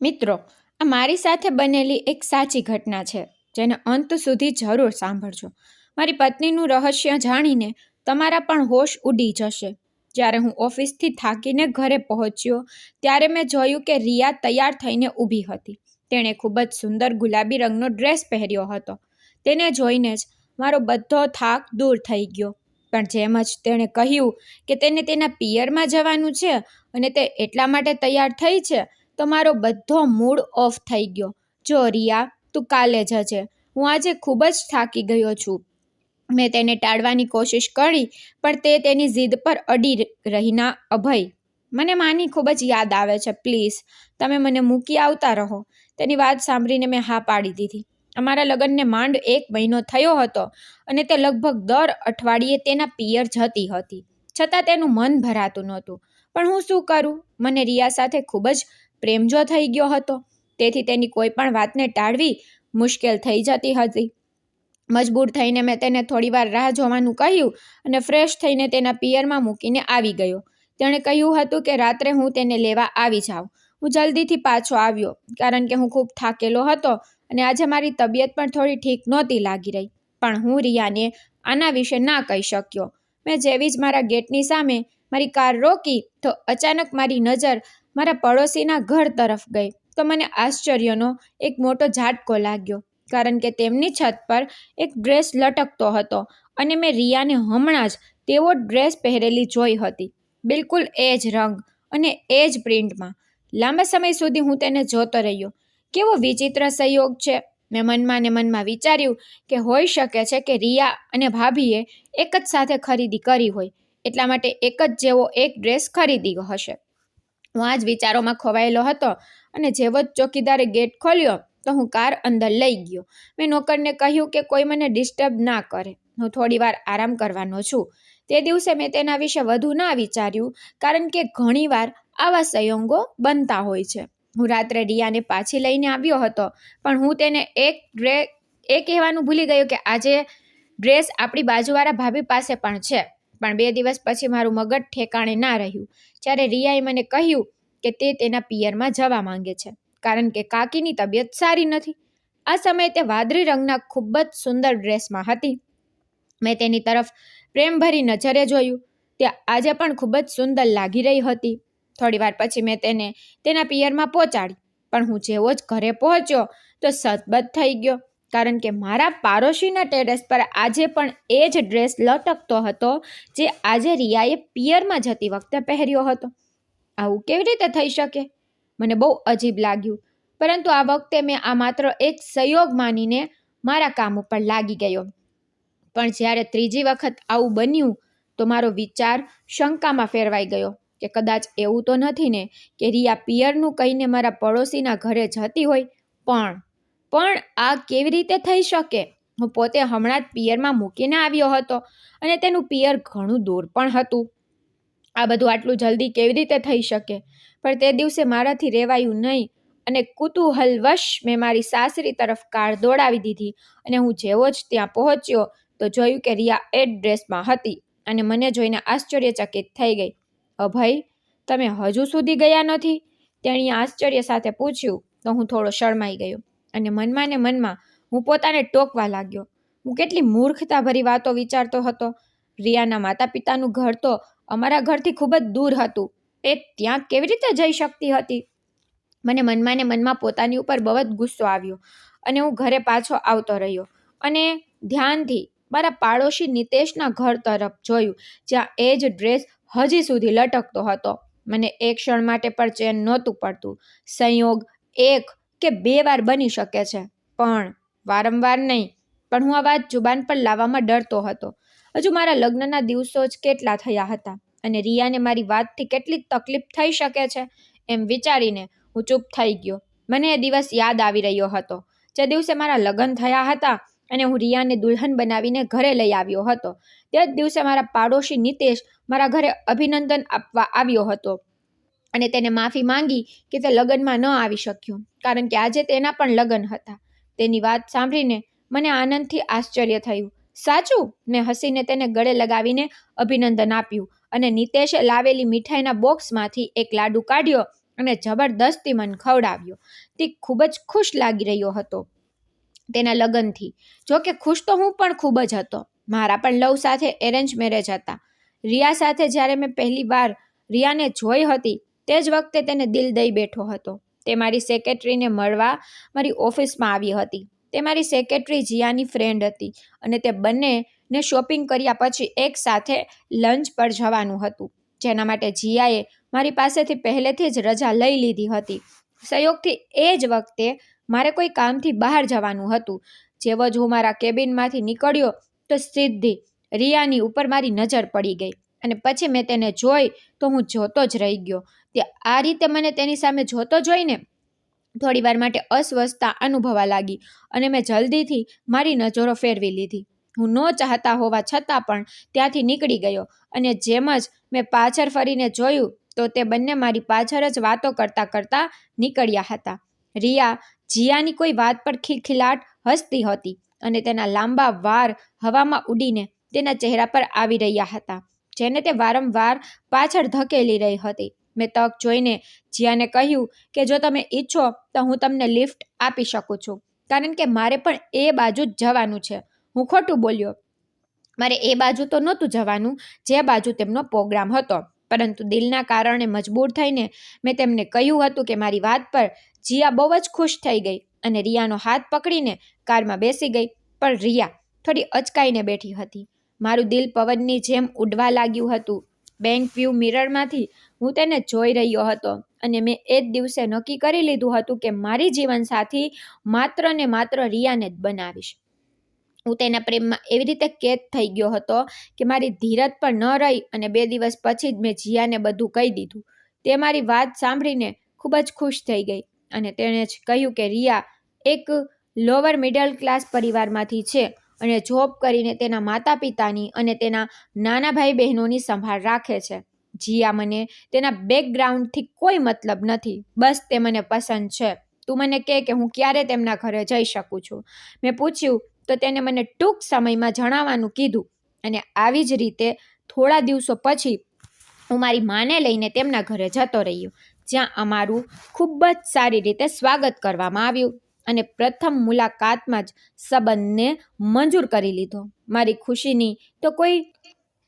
મિત્રો, આ મારી સાથે બનેલી એક સાચી ઘટના છે, જેને અંત સુધી જરૂર સાંભળજો. મારી પત્નીનું રહસ્ય જાણીને તમારા પણ હોશ ઉડી જશે. જ્યારે હું ઓફિસથી થાકીને ઘરે પહોંચ્યો, ત્યારે મેં જોયું કે રિયા તૈયાર થઈને ઊભી હતી. તેણે ખૂબ જ સુંદર ગુલાબી રંગનો ડ્રેસ પહેર્યો હતો. તેને જોઈને જ મારો બધો થાક દૂર થઈ ગયો. પણ જેમ જ તેણે કહ્યું કે તેને તેના પિયરમાં જવાનું છે અને તે એટલા માટે તૈયાર થઈ છે તો મારો બધો મૂડ ઓફ થઈ ગયો. જો રિયા, તું કાલે જજે હું આજે ખૂબ જ થાકી ગયો છું. મેં તેને ટાળવાની કોશિશ કરી, પણ તે તેની જીદ પર અડી રહીના અભય. મને માની ખૂબ જ યાદ આવે છે. પ્લીઝ, તમે મને મૂકી આવતા રહો. તેની વાત સાંભળીને મેં હા પાડી દીધી. અમારા લગ્નને માંડ એક મહિનો થયો હતો અને તે લગભગ દર અઠવાડિયે તેના પિયર જતી હતી. છતાં તેનું મન ભરાતું નહોતું. પણ હું શું કરું? મને રિયા સાથે ખૂબ જ પ્રેમ જો થઈ ગયો હતો, તેથી તેની કોઈ પણ વાતને ટાળવી મુશ્કેલ થઈ જતી હતી. મજબૂર થઈને મેં તેને થોડીવાર રાહ જોવાનું કહ્યું અને ફ્રેશ થઈને તેના પિયરમાં મૂકીને આવી ગયો. તેણે કહ્યું હતું કે રાત્રે હું તેને લેવા આવી જાઉં. હું જલ્દીથી પાછો આવ્યો, કારણ કે હું ખૂબ થાકેલો હતો અને આજે મારી તબિયત પણ થોડી ઠીક નહોતી લાગી રહી. પણ હું રિયાને આના વિશે ના કહી શક્યો. મેં જેવી જ મારા ગેટની સામે મારી કાર રોકી, તો અચાનક મારી નજર મારા પડોશીના ઘર તરફ ગઈ તો મને આશ્ચર્યનો એક મોટો ઝાટકો લાગ્યો, કારણ કે તેમની છત પર એક ડ્રેસ લટકતો હતો અને મેં રિયાને હમણાં જ તેવો ડ્રેસ પહેરેલી જોઈ હતી. બિલકુલ એ જ રંગ અને એ જ પ્રિન્ટમાં. લાંબા સમય સુધી હું તેને જોતો રહ્યો. કેવો વિચિત્ર સંયોગ છે. મેં મનમાં ને મનમાં વિચાર્યું કે હોઈ શકે છે કે રિયા અને ભાભીએ એક જ સાથે ખરીદી કરી હોય, એટલા માટે એક જ જેવો એક ડ્રેસ ખરીદી હશે. હું આ જ વિચારોમાં ખોવાયેલો હતો અને જેવો જ ચોકીદારે ગેટ ખોલ્યો, તો હું કાર અંદર લઈ ગયો. મેં નોકરને કહ્યું કે કોઈ મને ડિસ્ટર્બ ના કરે. હું થોડી વાર આરામ કરવાનો છું. તે દિવસે મેં તેના વિશે વધુ ના વિચાર્યું, કારણ કે ઘણીવાર આવા સંયોગો બનતા હોય છે. હું રાત્રે રિયાને પાછી લઈને આવ્યો હતો, પણ હું તેને એક ડ્રે, એ કહેવાનું ભૂલી ગયો કે આજે ડ્રેસ આપણી બાજુવાળા ભાભી પાસે પણ છે. પણ બે દિવસ પછી મારું મગજ ઠેકાણે ના રહ્યું. જ્યારે રિયાએ મને કહ્યું કે તે તેના પિયરમાં જવા માંગે છે, કારણ કે કાકીની તબિયત સારી નથી. આ સમયે તે વાદળી રંગના ખૂબ જ સુંદર ડ્રેસમાં હતી. મેં તેની તરફ પ્રેમભરી નજરે જોયું. તે આજે પણ ખૂબ જ સુંદર લાગી રહી હતી. થોડીવાર પછી મેં તેને તેના પિયરમાં પહોંચાડી. પણ હું જેવો જ ઘરે પહોંચ્યો તો સતબત થઈ ગયો. કારણ કે મારા પાડોશીના ટેરેસ પર આજે પણ એ જ ડ્રેસ લટકતો હતો જે આજે રિયાએ પિયરમાં જતી વખતે પહેર્યો હતો. આવું કેવી રીતે થઈ શકે? મને બહુ અજીબ લાગ્યું, પરંતુ આ વખતે મેં આ માત્ર એક સંયોગ માનીને મારા કામ ઉપર લાગી ગયો. પણ જ્યારે ત્રીજી વખત આવું બન્યું, તો મારો વિચાર શંકામાં ફેરવાઈ ગયો કે કદાચ એવું તો નથી ને કે રિયા પિયરનું કહીને મારા પડોશીના ઘરે જતી હોય, પણ પણ આ કેવી રીતે થઈ શકે? હું પોતે હમણાં જ પિયરમાં મૂકીને આવ્યો હતો અને તેનું પિયર ઘણું દૂર પણ હતું. આ બધું આટલું જલ્દી કેવી રીતે થઈ શકે? પણ તે દિવસે મારાથી રહેવાયું નહીં અને કુતૂહલવશ મેં મારી સાસરી તરફ કાર દોડાવી દીધી અને હું જેવો જ ત્યાં પહોંચ્યો તો જોયું કે રિયા એ ડ્રેસમાં હતી અને મને જોઈને આશ્ચર્યચકિત થઈ ગઈ. અભય તમે હજુ સુધી ગયા નથી? તેણીએ આશ્ચર્ય સાથે પૂછ્યું તો હું થોડો શરમાઈ ગયો. અને મનમાં ને મનમાં હું પોતાને ટોકવા લાગ્યો. હું કેટલી મૂર્ખતાભરી વાતો વિચારતો હતો. રિયાના માતા પિતાનું ઘર તો અમારા ઘરથી ખૂબ જ દૂર હતું. એ ત્યાં કેવી રીતે જઈ શકતી હતી? મને મનમાં ને મનમાં પોતાની ઉપર બહુ જ ગુસ્સો આવ્યો અને હું ઘરે પાછો આવતો રહ્યો અને ધ્યાનથી મારા પાડોશી નિતેશના ઘર તરફ જોયું, જ્યાં એ જ ડ્રેસ હજી સુધી લટકતો હતો. મને એક ક્ષણ માટે પણ ચેન નહોતું પડતું. સંયોગ એક કે બે વાર બની શકે છે. પણ વારંવાર નહીં. પણ હું આ વાત જુબાન પર લાવવામાં ડરતો હતો. હજુ મારા લગ્નના દિવસો જ કેટલા થયા હતા અને રિયાને મારી વાતથી કેટલી તકલીફ થઈ શકે છે એમ વિચારીને હું ચૂપ થઈ ગયો. મને એ દિવસ યાદ આવી રહ્યો હતો. જે દિવસે મારા લગ્ન થયા હતા અને હું રિયાને દુલ્હન બનાવીને ઘરે લઈ આવ્યો હતો. તે જ દિવસે મારા પાડોશી નિતેશ મારા ઘરે અભિનંદન આપવા આવ્યો હતો. અને તેને માફી માંગી કે તે લગ્નમાં ન આવી શક્યો, કારણ કે આજે તેના પણ લગ્ન હતા. તેની વાત સાંભળીને મને આનંદથી આશ્ચર્ય થયું. સાચું? મેં હસીને તેને ગળે લગાવીને અભિનંદન આપ્યું અને નિતેશે લાવેલી મીઠાઈના બોક્સમાંથી એક લાડુ કાઢ્યો અને જબરદસ્તી મને ખવડાવ્યો. તે ખૂબ જ ખુશ લાગી રહ્યો હતો તેના લગ્નથી. જો કે ખુશ તો હું પણ ખૂબ જ હતો. મારા પણ લવ સાથે એરેન્જ મેરેજ હતા. રિયા સાથે જ્યારે મેં પહેલી વાર રિયાને જોઈ હતી તે જ વખતે તેને દિલ દઈ બેઠો હતો. તે મારી સેક્રેટરીને મળવા મારી ઓફિસમાં આવી હતી. તે મારી સેક્રેટરી જિયાની ફ્રેન્ડ હતી અને તે બંનેને શોપિંગ કર્યા પછી એકસાથે લંચ પર જવાનું હતું. જેના માટે જિયાએ મારી પાસેથી પહેલેથી જ રજા લઈ લીધી હતી. સંયોગથી એ જ વખતે મારે કોઈ કામથી બહાર જવાનું હતું. જેવો જ હું મારા કેબિનમાંથી નીકળ્યો તો સીધી રિયાની ઉપર મારી નજર પડી ગઈ અને પછી મેં તેને જોઈ તો હું જોતો જ રહી ગયો. આ રીતે મને તેની સામે જોતો જોઈને થોડી વાર માટે અસ્વસ્થતા અનુભવા લાગી અને મેં જલ્દીથી મારી નજરો ફેરવી લીધી. હું ન ચાહતા હોવા છતાં પણ ત્યાંથી નીકળી ગયો અને જેમ જ મેં પાછળ ફરીને જોયું તો તે બંને મારી પાછળ જ વાતો કરતા કરતા નીકળ્યા હતા. રિયા જિયાની કોઈ વાત પર ખિલખિલાટ હસતી હતી અને તેના લાંબા વાર હવામાં ઉડીને તેના ચહેરા પર આવી રહ્યા હતા, જેને તે વારંવાર પાછળ ધકેલી રહી હતી. મેં તક જોઈને જીયાને કહ્યું કે જો તમે ઈચ્છો તો હું તમને લિફ્ટ આપી શકું છું. કારણ કે મારે પણ એ બાજુ જ જવાનું છે. હું ખોટું બોલ્યો. મારે એ બાજુ તો નહોતું જવાનું, જે બાજુ તેમનો પ્રોગ્રામ હતો. પરંતુ દિલના કારણે મજબૂર થઈને મેં તેમને કહ્યું હતું કે મારી વાત પર જીયા બહુ જ ખુશ થઈ ગઈ અને રિયાનો હાથ પકડીને કારમાં બેસી ગઈ. પણ રિયા થોડી અચકાઈને બેઠી હતી. મારું દિલ પવનની જેમ ઉડવા લાગ્યું હતું. બેંક વ્યૂ મિરરમાંથી હું તેને જોઈ રહ્યો હતો અને મેં એ જ દિવસે નક્કી કરી લીધું હતું કે મારી જીવનસાથી માત્ર ને માત્ર રિયાને જ બનાવીશ. હું તેના પ્રેમમાં એવી રીતે કેદ થઈ ગયો હતો કે મારી ધીરજ પણ ન રહી અને બે દિવસ પછી જ મેં જીયાને બધું કહી દીધું. તે મારી વાત સાંભળીને ખૂબ જ ખુશ થઈ ગઈ અને તેણે જ કહ્યું કે, રિયા, એક લોઅર મિડલ ક્લાસ પરિવારમાંથી છે અને જોબ કરીને તેના માતા પિતાની અને તેના નાના ભાઈ બહેનોની સંભાળ રાખે છે. જીયા મને તેના બેકગ્રાઉન્ડથી કોઈ મતલબ નથી. બસ તે મને પસંદ છે. તું મને કહે કે હું ક્યારે તેમના ઘરે જઈ શકું છું. મેં પૂછ્યું, તો તેને મને ટૂંક સમયમાં જણાવવાનું કીધું. અને આવી જ રીતે થોડા દિવસો પછી હું મારી માને લઈને તેમના ઘરે જતો રહ્યો, જ્યાં અમારું ખૂબ જ સારી રીતે સ્વાગત કરવામાં આવ્યું અને પ્રથમ મુલાકાતમાં જ સંબંધને મંજૂર કરી લીધો. મારી ખુશીની તો કોઈ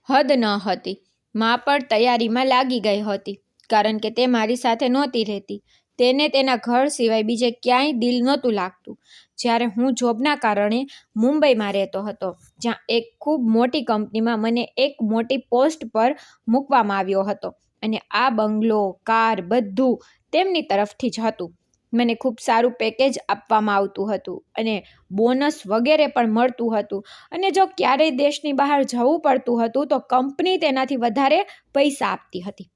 હદ ન હતી. મા પણ તૈયારીમાં લાગી ગઈ હતી, કારણ કે તે મારી સાથે નહોતી રહેતી. તેને તેના ઘર સિવાય બીજે ક્યાંય દિલ નહોતું લાગતું. જ્યારે હું જોબના કારણે મુંબઈમાં રહેતો હતો, જ્યાં એક ખૂબ મોટી કંપનીમાં મને એક મોટી પોસ્ટ પર મૂકવામાં આવ્યો હતો અને આ બંગલો, કાર બધું તેમની તરફથી જ હતું. મને ખૂબ સારું પેકેજ આપવામાં આવતું હતું અને બોનસ વગેરે પણ મળતું હતું. અને જો ક્યારેય દેશની બહાર જવું પડતું હતું તો કંપની તેનાથી વધારે પૈસા આપતી હતી.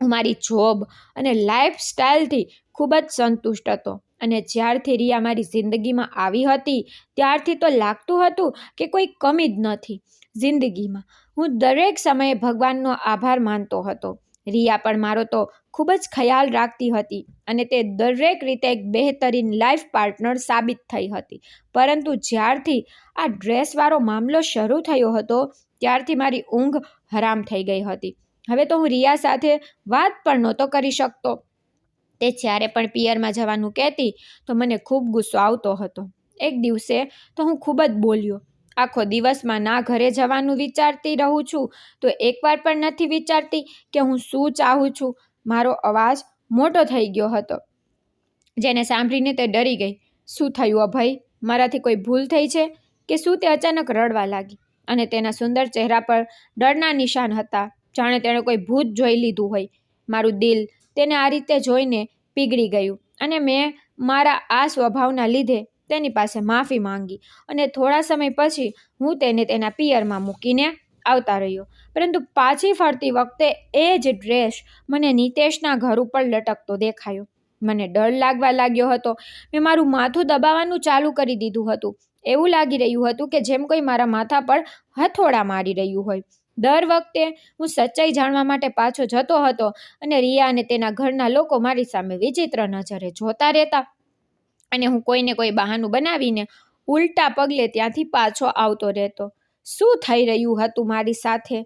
મારી જોબ અને લાઈફ સ્ટાઇલથી ખૂબ જ સંતુષ્ટ હતો. અને જ્યારથી રિયા મારી જિંદગીમાં આવી હતી, ત્યારથી તો લાગતું હતું કે કોઈ કમી જ નથી જિંદગીમાં. હું દરેક સમયે ભગવાનનો આભાર માનતો હતો. રિયા પણ મારો તો ખૂબ જ ખ્યાલ રાખતી હતી અને તે દરેક રીતે એક બહેતરીન લાઈફ પાર્ટનર સાબિત થઈ હતી. પરંતુ જ્યારથી આ ડ્રેસવાળો મામલો શરૂ થયો હતો, ત્યારથી મારી ઊંઘ હરામ થઈ ગઈ હતી. હવે તો હું રિયા સાથે વાત પણ નહોતો કરી શકતો. તે જ્યારે પણ પિયરમાં જવાનું કહેતી, તો મને ખૂબ ગુસ્સો આવતો હતો. એક દિવસે તો હું ખૂબ જ બોલ્યો આખો દિવસમાં ના ઘરે જવાનું વિચારતી રહું છું, તો એકવાર પણ નથી વિચારતી કે હું શું ચાહું છું. મારો અવાજ મોટો થઈ ગયો હતો. જેને સાંભળીને તે ડરી ગઈ. શું થયું અભય? મારાથી કોઈ ભૂલ થઈ છે? કે શું તે અચાનક રડવા લાગી? અને તેના સુંદર ચહેરા પર ડરના નિશાન હતા. જાણે તેણે કોઈ ભૂત જોઈ લીધું હોય. મારું દિલ તેને આ રીતે જોઈને પીગળી ગયું. અને મેં મારા આ સ્વભાવના લીધે તેની પાસે માફી માંગી અને થોડા સમય પછી હું તેને તેના પિયરમાં મૂકીને આવતા રહ્યો. પરંતુ પાછી ફરતી વખતે એ જ ડ્રેસ મને નિતેશના ઘર ઉપર લટકતો દેખાયો. મને ડર લાગવા લાગ્યો હતો. મેં મારું માથું દબાવવાનું ચાલુ કરી દીધું હતું. એવું લાગી રહ્યું હતું કે જેમ કોઈ મારા માથા પર હથોડા મારી રહ્યું હોય. દર વખતે હું સચ્ચાઈ જાણવા માટે પાછો જતો હતો અને રિયા અને તેના ઘરના લોકો મારી સામે વિચિત્ર નજરે જોતા રહેતા. અને હું કોઈને કોઈ બહાનું બનાવીને ઉલટા પગલે ત્યાંથી પાછો આવતો રહેતો. શું થઈ રહ્યું હતું મારી સાથે?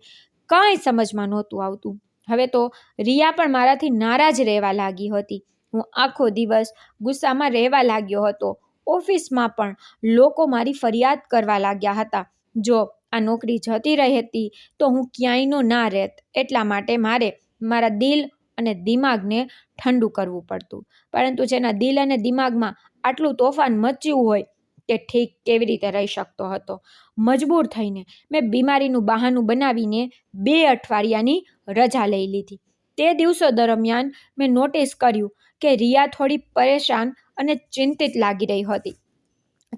કાંઈ સમજમાં નહોતું આવતું. હવે તો રિયા પણ મારાથી નારાજ રહેવા લાગી હતી. હું આખો દિવસ ગુસ્સામાં રહેવા લાગ્યો હતો. ઓફિસમાં પણ લોકો મારી ફરિયાદ કરવા લાગ્યા હતા. જો આ નોકરી જતી રહેતી તો હું ક્યાંયનો ના રહેત. એટલા માટે મારે મારા દિલ અને દિમાગને ઠંડુ કરવું પડતું. પરંતુ જેના દિલ અને દિમાગમાં આટલું તોફાન મચ્યું હોય તે ઠીક કેવી રીતે રહી શકતો હતો? મજબૂર થઈને મેં બીમારીનું બહાનું બનાવીને બે અઠવાડિયાની રજા લઈ લીધી. તે દિવસો દરમિયાન મેં નોટિસ કર્યું કે રિયા થોડી પરેશાન અને ચિંતિત લાગી રહી હતી.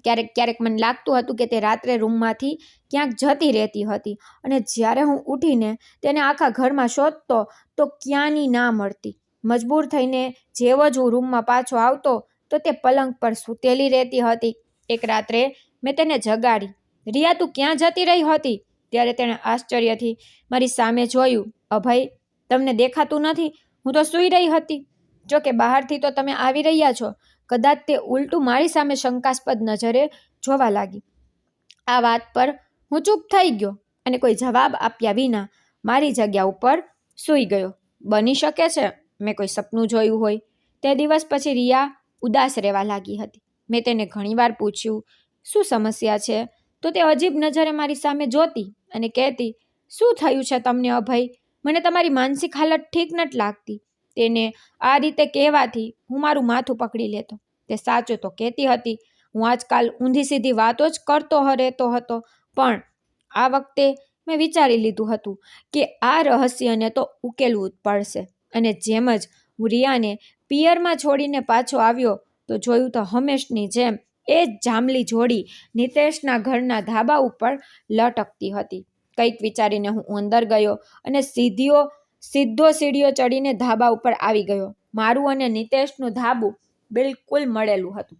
ક્યારેક ક્યારેક મને લાગતું હતું કે તે રાત્રે રૂમમાંથી ક્યાંક જતી રહેતી હતી અને જ્યારે હું ઉઠીને તેને આખા ઘરમાં શોધતો, તો ક્યાંની ના મળતી. મજબૂર થઈને જેવો જ હું રૂમમાં પાછો આવતો, તો તે પલંગ પર સૂતેલી રહેતી હતી. એક રાત્રે મેં તેને જગાડી. રિયા, તું ક્યાં જતી રહી હતી? ત્યારે તેણે આશ્ચર્યથી મારી સામે જોયું. અભય, તમને દેખાતું નથી. હું તો સૂઈ રહી હતી. જો કે બહારથી તો તમે આવી રહ્યા છો. કદાચ તે ઉલટું મારી સામે શંકાસ્પદ નજરે જોવા લાગી. આ વાત પર હું ચૂપ થઈ ગયો અને કોઈ જવાબ આપ્યા વિના મારી જગ્યા ઉપર સૂઈ ગયો. બની શકે છે, મેં કોઈ સપનું જોયું હોય. તે દિવસ પછી રિયા ઉદાસ રહેવા લાગી હતી. મેં તેને ઘણીવાર પૂછ્યું, શું સમસ્યા છે? તો તે અજીબ નજરે મારી સામે જોતી અને કહેતી, શું થયું છે તમને, અભય? મને તમારી માનસિક હાલત ઠીક નથી લાગતી. તેને આ રીતે કહેવાથી હું મારું માથું પકડી લેતો. તે સાચું તો કહેતી હતી. હું આજકાલ ઊંધી સીધી વાતો જ કરતો રહેતો હતો. પણ આ વખતે મેં વિચારી લીધું હતું કે આ રહસ્યને તો ઉકેલવું જ પડશે. અને જેમ જ હું રિયાને પિયરમાં છોડીને પાછો આવ્યો, તો જોયું તો હંમેશની જેમ એ જ જાંબલી જોડી નિતેશના ઘરના ધાબા ઉપર લટકતી હતી. કંઈક વિચારીને હું અંદર ગયો અને સીધીઓ સીધો સીડીઓ ચડીને ધાબા ઉપર આવી ગયો. મારું અને નિતેશનું ધાબું બિલકુલ મળેલું હતું.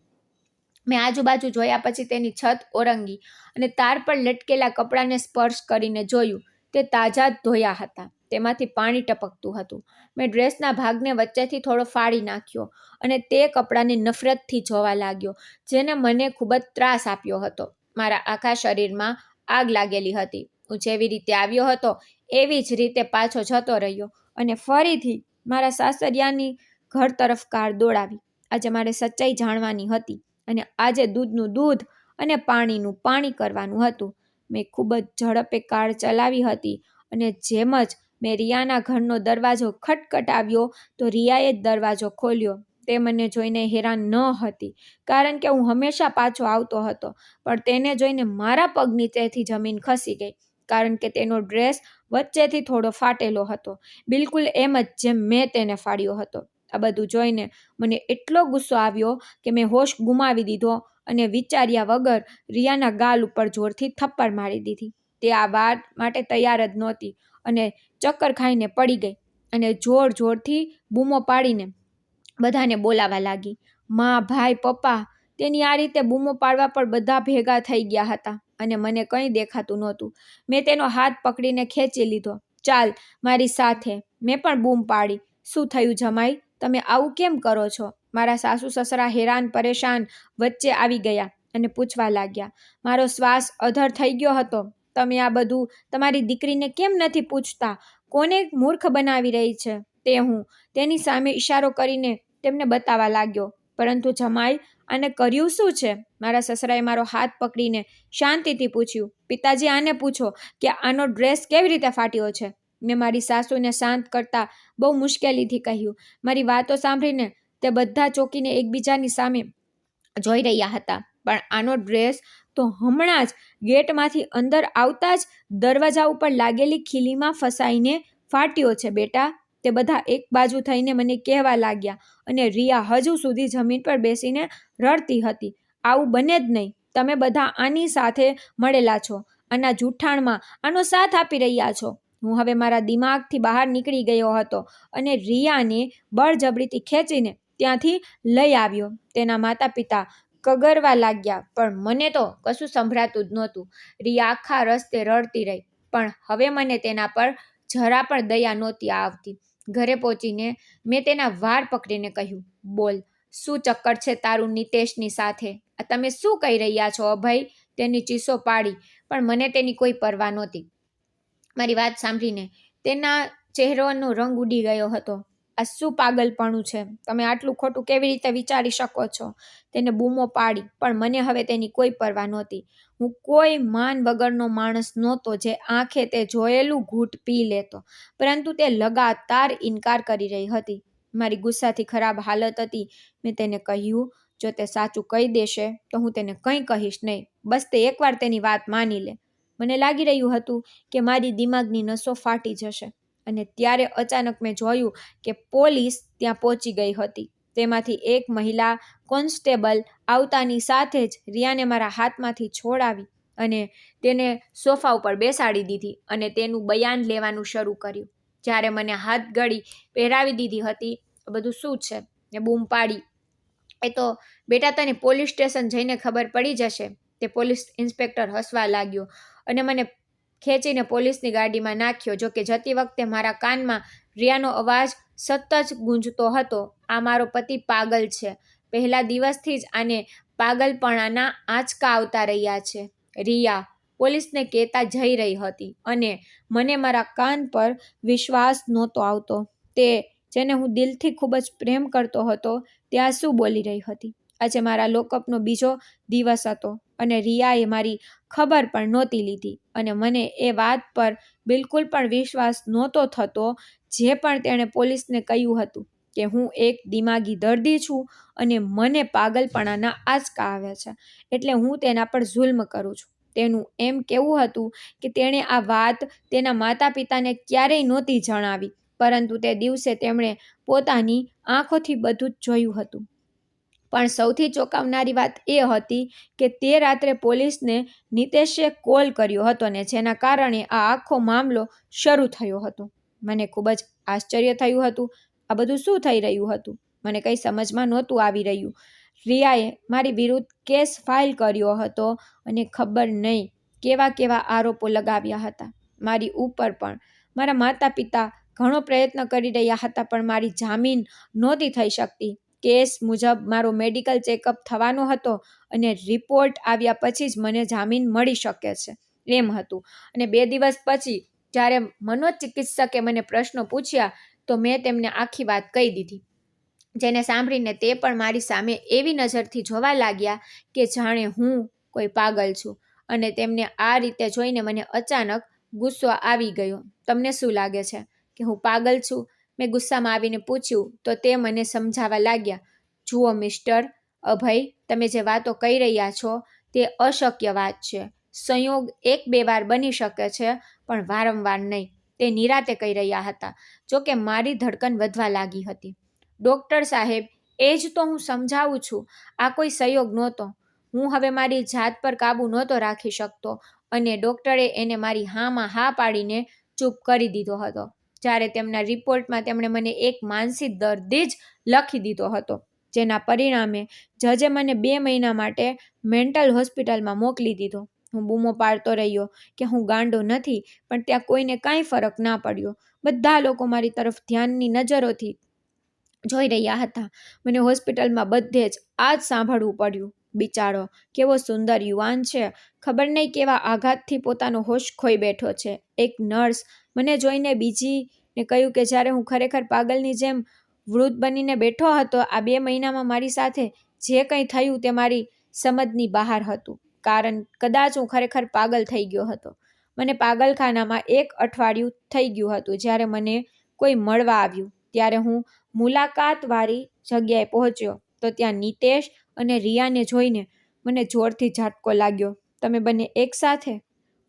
મેં આજુબાજુ જોયા પછી તેની છત ઓરંગી અને તાર પર લટકેલા કપડાને સ્પર્શ કરીને જોયું. તે તાજા ધોયા હતા. તેમાંથી પાણી ટપકતું હતું. મેં ડ્રેસના ભાગને વચ્ચેથી થોડો ફાડી નાખ્યો અને તે કપડાને નફરતથી જોવા લાગ્યો, જેને મને ખૂબ જ ત્રાસ આપ્યો હતો. મારા આખા શરીરમાં આગ લાગેલી હતી. હું જેવી રીતે આવ્યો હતો એવી જ રીતે પાછો જતો રહ્યો અને ફરીથી મારા સાસરિયાની ઘર તરફ કાર દોડાવી. આજે મારે સચ્ચાઈ જાણવાની હતી અને આજે દૂધનું દૂધ અને પાણીનું પાણી કરવાનું હતું. મેં ખૂબ જ ઝડપે કાર ચલાવી હતી અને જેમ જ મેં રિયાના ઘરનો દરવાજો ખટખટાવ્યો તો રિયાએ જ દરવાજો ખોલ્યો. તે મને જોઈને હેરાન ન હતી કારણ કે હું હંમેશા પાછો આવતો હતો પણ તેને જોઈને મારા પગ નીચેથી જમીન ખસી ગઈ કારણ કે તેનો ડ્રેસ વચ્ચેથી થોડો ફાટેલો હતો. બિલકુલ એમ જ જેમ મેં તેને ફાડ્યો હતો. આ બધું જોઈને મને એટલો ગુસ્સો આવ્યો કે મેં હોશ ગુમાવી દીધો અને વિચાર્યા વગર રિયાના ગાલ ઉપર જોરથી થપ્પડ મારી દીધી. તે આ વાત માટે તૈયાર જ નહોતી અને ચક્કર ખાઈને પડી ગઈ અને જોર જોરથી બૂમો પાડીને બધાને બોલાવા લાગી. મા, ભાઈ, પપ્પા તેની આ રીતે બૂમો પાડવા પર બધા ભેગા થઈ ગયા હતા અને મને કંઈ દેખાતું નહોતું. મેં તેનો હાથ પકડીને ખેંચી લીધો. ચાલ, મારી સાથે. મેં પણ બૂમ પાડી. શું થયું જમાઈ? તમે આવું કેમ કરો છો? મારા સાસુ સસરા હેરાન, પરેશાન વચ્ચે આવી ગયા અને પૂછવા લાગ્યા. મારો શ્વાસ અધર થઈ ગયો હતો. તમે આ બધું તમારી દીકરીને કેમ નથી પૂછતા? કોને મૂર્ખ બનાવી રહી છે? તે હું. તેની સામે ઈશારો કરીને તેમને બતાવવા લાગ્યો. પરંતુ જમાઈ આને કર્યું શું છે? મારા સસરાએ મારો હાથ પકડીને શાંતિથી પૂછ્યું, પિતાજી, આને પૂછો કે આનો ડ્રેસ કેવી રીતે ફાટ્યો છે? મેં મારી સાસુને શાંત કરતા બહુ મુશ્કેલીથી કહ્યું, મારી વાતો સાંભળીને તે બધા ચોકીને એકબીજાની સામે જોઈ રહ્યા હતા, પણ આનો ડ્રેસ તો હમણાં જ ગેટમાંથી અંદર આવતા જ દરવાજા ઉપર લાગેલી ખીલીમાં ફસાઈને ફાટ્યો છે, બેટા. તે બધા એક બાજુ થઈને મને કહેવા લાગ્યા અને રિયા હજુ સુધી જમીન પર બેસીને રડતી હતી. આવું બને જ નહીં. તમે બધા આની સાથે મળેલા છો. આના જૂઠાણમાં આનો સાથ આપી રહ્યા છો. હું હવે મારા દિમાગથી બહાર નીકળી ગયો હતો અને રિયાને બળજબરીથી ખેંચીને ત્યાંથી લઈ આવ્યો. તેના માતા પિતા કગરવા લાગ્યા, પણ મને તો કશું સંભળાતું જ નહોતું. રિયા આખા રસ્તે રડતી રહી, પણ હવે મને તેના પર જરા પણ દયા નહોતી આવતી. ઘરે પહોંચીને મેં તેના વાળ પકડીને કહ્યું, બોલ, શું ચક્કર છે તારું નિતેશની સાથે? તમે શું કહી રહ્યા છો અભય? તેની ચીસો પાડી, પણ મને તેની કોઈ પરવા નહોતી. મારી વાત સાંભળીને તેના ચહેરોનો રંગ ઉડી ગયો હતો. આ શું પાગલપણું છે? તમે આટલું ખોટું કેવી રીતે વિચારી શકો છો? તેને બૂમો પાડી, પણ મને હવે તેની કોઈ પરવા નહોતી. હું કોઈ માન વગરનો માણસ નહોતો જે આંખે તે જોયેલું ઘૂંટ પી લેતો, પરંતુ તે લગાતાર ઇનકાર કરી રહી હતી. મારી ગુસ્સાથી ખરાબ હાલત હતી. મેં તેને કહ્યું, જો તે સાચું કહી દેશે, તો હું તેને કંઈ કહીશ નહીં. બસ તે એકવાર તેની વાત માની લે. મને લાગી રહ્યું હતું કે મારી દિમાગની નસો ફાટી જશે. અને ત્યારે અચાનક મેં જોયું કે પોલીસ ત્યાં પહોંચી ગઈ હતી. તેમાંથી એક મહિલા કોન્સ્ટેબલ આવતાની સાથે જ રિયાને મારા હાથમાંથી છોડાવી અને તેને સોફા ઉપર બેસાડી દીધી અને તેનું બયાન લેવાનું શરૂ કર્યું. જ્યારે મને હાથ ગળી પહેરાવી દીધી હતી બધું શું છે? ને બૂમ પાડી. એ તો બેટા તને પોલીસ સ્ટેશન જઈને ખબર પડી જશે. તે પોલીસ ઇન્સ્પેક્ટર હસવા લાગ્યો અને મને ખેંચીને પોલીસની ગાડીમાં નાખ્યો, જો કે જતી વખતે મારા કાનમાં રિયાનો અવાજ સતત જ ગુંજતો હતો. આ મારો પતિ પાગલ છે. પહેલા દિવસથી જ આને પાગલપણાના આંચકા આવતા રહ્યા છે. રિયા, પોલીસને કહેતા જઈ રહી હતી અને મને મારા કાન પર વિશ્વાસ નહોતો આવતો. તે, જેને હું દિલથી ખૂબ જ પ્રેમ કરતો હતો, ત્યાં શું બોલી રહી હતી? આજે મારા લોકઅપનો બીજો દિવસ હતો અને રિયાએ મારી ખબર પણ નહોતી લીધી. અને મને એ વાત પર બિલકુલ પણ વિશ્વાસ નહોતો થતો, જે પણ તેણે પોલીસને કહ્યું હતું કે હું એક દિમાગી દર્દી છું અને મને પાગલપણાના આંચકા આવે છે, એટલે હું તેના પર જુલ્મ કરું છું. તેનું એમ કેવું હતું કે તેણે આ વાત તેના માતા પિતાને ક્યારેય નહોતી જણાવી, પરંતુ તે દિવસે તેમણે પોતાની આંખોથી બધું જ જોયું હતું. પણ સૌથી ચોંકાવનારી વાત એ હતી કે તે રાત્રે પોલીસને નિતેશે કોલ કર્યો હતો ને જેના કારણે આ આખો મામલો શરૂ થયો હતો. મને ખૂબ જ આશ્ચર્ય થયું હતું. આ બધું શું થઈ રહ્યું હતું? મને કંઈ સમજમાં નહોતું આવી રહ્યું. રિયાએ મારી વિરુદ્ધ કેસ ફાઇલ કર્યો હતો અને ખબર નહીં કેવા કેવા આરોપો લગાવ્યા હતા. મારી ઉપર પણ. મારા માતા પિતા ઘણો પ્રયત્ન કરી રહ્યા હતા પણ મારી જામીન નહોતી થઈ શકતી. કેસ મુજબ મારો મેડિકલ ચેકઅપ થવાનો હતો અને રિપોર્ટ આવ્યા પછી જ મને જામીન મળી શકે છે, એમ હતું. અને બે દિવસ પછી જ્યારે મનોચિકિત્સકે મને પ્રશ્નો પૂછ્યા, તો મેં તેમને આખી વાત કહી દીધી. જેને સાંભળીને તે પણ મારી સામે એવી નજરથી જોવા લાગ્યા કે જાણે હું કોઈ પાગલ છું. અને તેમને આ રીતે જોઈને મને અચાનક ગુસ્સો આવી ગયો. તમને શું લાગે છે કે હું પાગલ છું? મેં ગુસ્સામાં આવીને પૂછ્યું, તો તે મને સમજાવવા લાગ્યા, જુઓ મિસ્ટર અભય, તમે જે વાતો કહી રહ્યા છો, તે અશક્ય વાત છે. સંયોગ એક બે વાર બની શકે છે, પણ વારંવાર નહીં. તે નિરાતે કહી રહ્યા હતા, જો કે મારી ધડકન વધવા લાગી હતી. ડૉક્ટર સાહેબ, એ જ તો હું સમજાવું છું. આ કોઈ સંયોગ નહોતો. હું હવે મારી જાત પર કાબૂ નહોતો રાખી શકતો અને ડૉક્ટરે એને મારી હામાં હા પાડીને ચૂપ કરી દીધો હતો. જ્યારે તેમના રિપોર્ટમાં તેમણે મને એક માનસિક દર્દી જ લખી દીધો હતો, જેના પરિણામે જજે મને બે મહિના માટે મેન્ટલ હોસ્પિટલમાં મોકલી દીધો. હું બૂમો પાડતો રહ્યો કે હું ગાંડો નથી, પણ ત્યાં કોઈને કાંઈ ફરક ના પડ્યો. બધા લોકો મારી તરફ ધ્યાનની નજરોથી જોઈ રહ્યા હતા. મને હોસ્પિટલમાં બધે જ આ જ સાંભળવું પડ્યું. બિચારો. કેવો સુંદર યુવાન છે. ખબર નહીં કેવા આઘાતથી પોતાનો હોશ ખોઈ બેઠો છે. એક નર્સ. મને જોઈને બીજીને કહ્યું કે જ્યારે હું ખરેખર પાગલની જેમ વૃદ્ધ બનીને બેઠો હતો, આ બે મહિનામાં મારી સાથે જે કંઈ થયું તે મારી સમજની બહાર હતું. કારણ કદાચ હું ખરેખર પાગલ થઈ ગયો હતો. મને પાગલખાનામાં એક અઠવાડિયું થઈ ગયું હતું. જ્યારે મને કોઈ મળવા આવ્યું. ત્યારે હું મુલાકાતવાળી જગ્યાએ પહોંચ્યો તો ત્યાં નિતેશ અને રિયાને જોઈને મને જોરથી ઝાટકો લાગ્યો, તમે બંને એકસાથે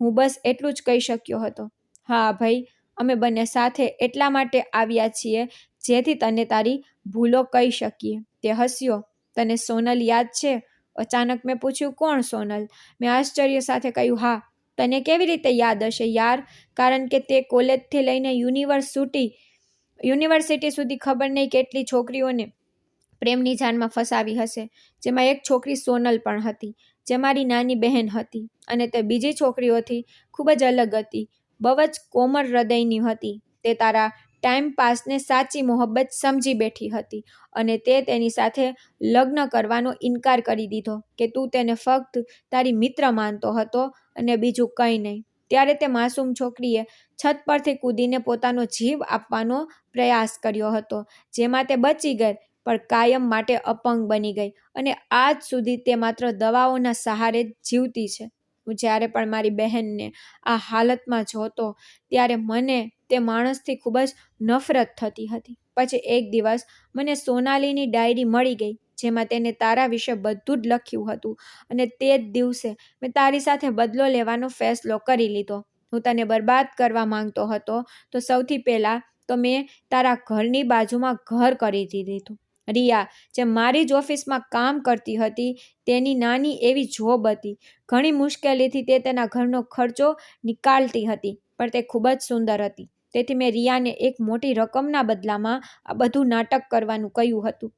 હું બસ એટલું જ કહી શક્યો હતો, હા ભાઈ, અમે બંને સાથે એટલા માટે આવ્યા છીએ જેથી તને તારી ભૂલો કહી શકીએ. તે હસ્યો, તને સોનલ યાદ છે? અચાનક મેં પૂછ્યું, કોણ સોનલ? મેં આશ્ચર્ય સાથે કહ્યું, હા, તને કેવી રીતે યાદ હશે યાર? કારણ કે તે કોલેજથી લઈને યુનિવર્સિટી યુનિવર્સિટી સુધી ખબર નહીં કેટલી છોકરીઓને પ્રેમની જાનમાં ફસાવી હશે. જેમાં એક છોકરી સોનલ પણ હતી, જે મારી નાની બહેન હતી અને તે બીજી છોકરીઓથી ખૂબ જ અલગ હતી. બહુ જ કોમળ હૃદયની હતી. તે તારા ટાઈમ પાસને સાચી મોહબ્બત સમજી બેઠી હતી અને તે તેની સાથે લગ્ન કરવાનો ઇનકાર કરી દીધો કે તું તેને ફક્ત તારી મિત્ર માનતો હતો અને બીજું કંઈ નહીં. ત્યારે તે માસૂમ છોકરીએ છત પરથી કૂદીને પોતાનો જીવ આપવાનો પ્રયાસ કર્યો હતો, જેમાં તે બચી ગઈ પણ કાયમ માટે અપંગ બની ગઈ અને આજ સુધી તે માત્ર દવાઓના સહારે જ જીવતી છે. હું જ્યારે પણ મારી બહેનને આ હાલતમાં જોતો ત્યારે મને તે માણસથી ખૂબ જ નફરત થતી હતી. પછી એક દિવસ મને સોનાલીની ડાયરી મળી ગઈ, જેમાં તેને તારા વિશે બધું જ લખ્યું હતું અને તે જ દિવસે મેં તારી સાથે બદલો લેવાનો ફેસલો કરી લીધો. હું તને બરબાદ કરવા માંગતો હતો તો સૌથી પહેલાં તો મેં તારા ઘરની બાજુમાં ઘર કરી દીધું. રિયા, જે મારી જ ઓફિસમાં કામ કરતી હતી, તેની નાની એવી જોબ હતી. ઘણી મુશ્કેલીથી તે તેના ઘરનો ખર્ચો નીકાળતી હતી, પણ તે ખૂબ જ સુંદર હતી. તેથી મેં રિયાને એક મોટી રકમના બદલામાં આ બધું નાટક કરવાનું કહ્યું હતું.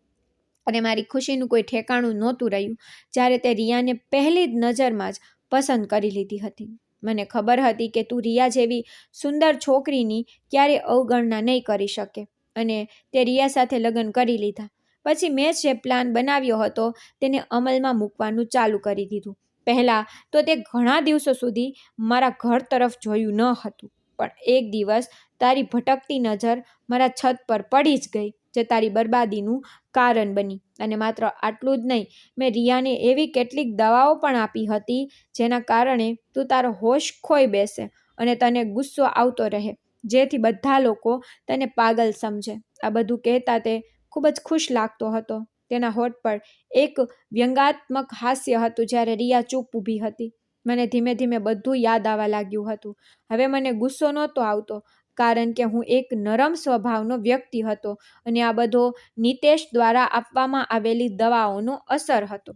અને મારી ખુશીનું કોઈ ઠેકાણું નહોતું રહ્યું, જ્યારે તે રિયાને પહેલી જ નજરમાં જ પસંદ કરી લીધી હતી. મને ખબર હતી કે તું રિયા જેવી સુંદર છોકરીની ક્યારે અવગણના નહીં કરી શકે. અને તે રિયા સાથે લગ્ન કરી લીધા. પછી મેં જે પ્લાન બનાવ્યો હતો તેને અમલમાં મૂકવાનું ચાલુ કરી દીધું. પહેલાં તો તે ઘણા દિવસો સુધી મારા ઘર તરફ જોયું ન હતું, પણ એક દિવસ તારી ભટકતી નજર મારા છત પર પડી જ ગઈ, જે તારી બરબાદીનું કારણ બની. અને માત્ર આટલું જ નહીં, મેં રિયાને એવી કેટલીક દવાઓ પણ આપી હતી, જેના કારણે તું તારો હોશ ખોઈ બેસે અને તને ગુસ્સો આવતો રહે, જેથી બધા લોકો તને પાગલ સમજે. આ બધું કહેતા તે ખૂબ જ ખુશ લાગતો હતો. તેના હોઠ પર એક વ્યંગાત્મક હાસ્ય હતું જ્યારે રિયા ચૂપ ઊભી હતી. મને ધીમે ધીમે બધું યાદ આવવા લાગ્યું હતું. હવે મને ગુસ્સો નહોતો આવતો, કારણ કે હું એક નરમ સ્વભાવનો વ્યક્તિ હતો અને આ બધો નિતેશ દ્વારા આપવામાં આવેલી દવાઓનો અસર હતો.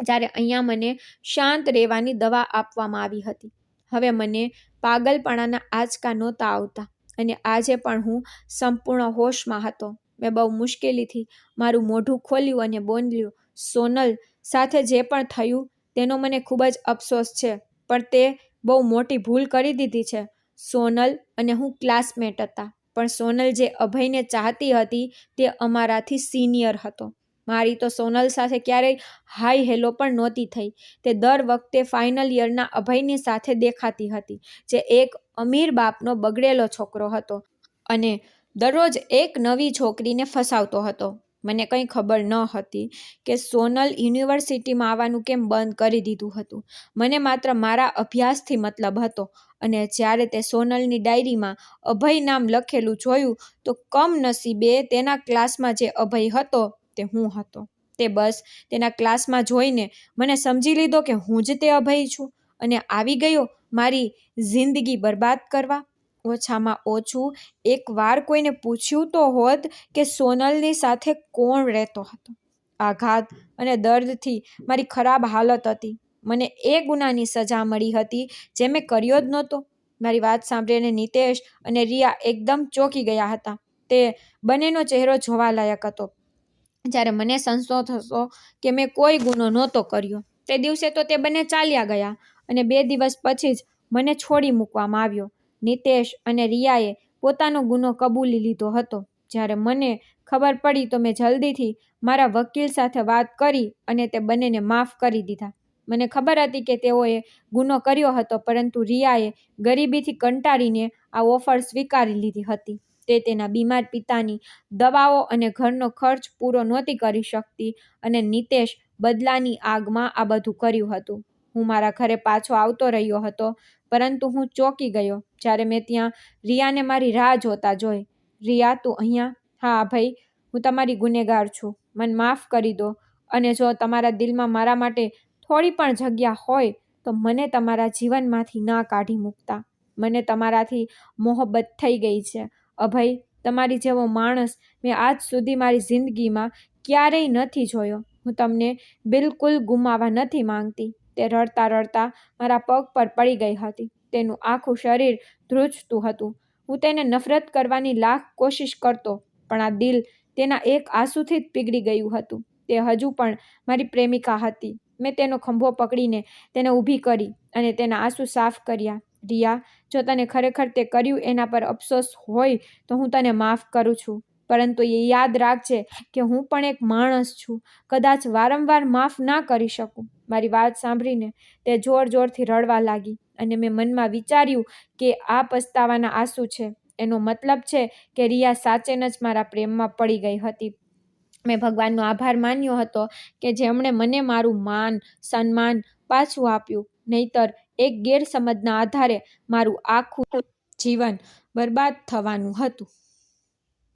જ્યારે અહીંયા મને શાંત રહેવાની દવા આપવામાં આવી હતી. હવે મને પાગલપણાના આંચકા નહોતા આવતા અને આજે પણ હું સંપૂર્ણ હોશમાં હતો. મેં બહુ મુશ્કેલીથી મારું મોઢું ખોલ્યું અને બોલ્યું, સોનલ, સાથે જે પણ થયું તેનો મને ખૂબ જ અફસોસ છે, પણ તે બહુ મોટી ભૂલ કરી દીધી છે. સોનલ અને હું ક્લાસમેટ હતા, પણ સોનલ જે અભયને ચાહતી હતી તે અમારાથી સિનિયર હતો. મારી તો સોનલ સાથે ક્યારેય હાઈ હેલો પણ નહોતી થઈ. તે દર વખતે ફાઇનલ યરના અભયની સાથે દેખાતી હતી, જે એક અમીર બાપનો બગડેલો છોકરો હતો. અને દરરોજ એક નવી છોકરીને ફસાવતો હતો. મને કંઈ ખબર ન હતી કે સોનલ યુનિવર્સિટીમાં આવવાનું કેમ બંધ કરી દીધું હતું. મને માત્ર મારા અભ્યાસથી મતલબ હતો અને જ્યારે તે સોનલની ડાયરીમાં અભય નામ લખેલું જોયું તો કમનસીબે તેના ક્લાસમાં જે અભય હતો તે હું હતો. તે બસ તેના ક્લાસમાં જોઈને મને સમજી લીધો કે હું જ તે અભય છું અને આવી ગયો મારી જિંદગી બરબાદ કરવા. ઓછામાં ઓછું એકવાર કોઈને પૂછ્યું તો હોત કે સોનલની સાથે કોણ રહેતો હતો. આઘાત અને દર્દથી મારી ખરાબ હાલત હતી. મને એ ગુનાની સજા મળી હતી જે મેં કર્યો જ નહોતો. મારી વાત સાંભળીને નિતેશ અને રિયા એકદમ ચોંકી ગયા હતા. તે બંનેનો ચહેરો જોવાલાયક હતો. જ્યારે મને સંશો થતો કે મેં કોઈ ગુનો નહોતો કર્યો, તે દિવસે તો તે બંને ચાલ્યા ગયા અને બે દિવસ પછી જ મને છોડી મૂકવામાં આવ્યો. નિતેશ અને રિયાએ પોતાનો ગુનો કબૂલી લીધો હતો. જ્યારે મને ખબર પડી તો મેં જલ્દીથી મારા વકીલ સાથે વાત કરી અને તે બંનેને માફ કરી દીધા. મને ખબર હતી કે તેઓએ ગુનો કર્યો હતો, પરંતુ રિયાએ ગરીબીથી કંટાળીને આ ઓફર સ્વીકારી લીધી હતી. તે તેના બીમાર પિતાની દવાઓ અને ઘરનો ખર્ચ પૂરો નહોતી કરી શકતી અને નિતેશ બદલાની આગમાં આ બધું કર્યું હતું. હું મારા ઘરે પાછો આવતો રહ્યો હતો પરંતુ હું ચોંકી ગયો જ્યારે મેં ત્યાં રિયાને મારી રાહ જોતા જોઈ. રિયા, તું અહીંયા? હા, ભાઈ, હું તમારી ગુનેગાર છું. મને માફ કરી દો. અને જો તમારા દિલમાં મારા માટે થોડી પણ જગ્યા હોય, તો મને તમારા જીવનમાંથી ના કાઢી મૂકતા. મને તમારાથી મોહબ્બત થઈ ગઈ છે. અભય, તમારી જેવો માણસ મેં આજ સુધી મારી જિંદગીમાં ક્યારેય નથી જોયો. હું તમને બિલકુલ ગુમાવા નથી માંગતી. તે રડતા રડતા મારા પગ પર પડી ગઈ હતી. તેનું આખું શરીર ધ્રુજતું હતું. હું તેને નફરત કરવાની લાખ કોશિશ કરતો, પણ આ દિલ તેના એક આંસુથી જ પીગળી ગયું હતું. તે હજુ પણ મારી પ્રેમિકા હતી. મેં તેનો ખંભો પકડીને તેને ઊભી કરી અને તેના આંસુ સાફ કર્યા. રિયા, જો તને ખરેખર તે કર્યું એના પર અફસોસ હોય તો હું તને માફ કરું છું. પરંતુ એ યાદ રાખજે કે હું પણ એક માણસ છું. કદાચ વારંવાર માફ ના કરી શકું. મારી વાત સાંભળીને તે જોર જોરથી રડવા લાગી અને મેં મનમાં વિચાર્યું કે આ પસ્તાવાના આંસુ છે. એનો મતલબ છે કે રિયા સાચેન જ મારા પ્રેમમાં પડી ગઈ હતી. મેં ભગવાનનો આભાર માન્યો હતો કે જેમણે મને મારું માન, સન્માન પાછું આપ્યું. નહીતર એક ગેરસમજના આધારે મારું આખું જીવન બરબાદ થવાનું હતું.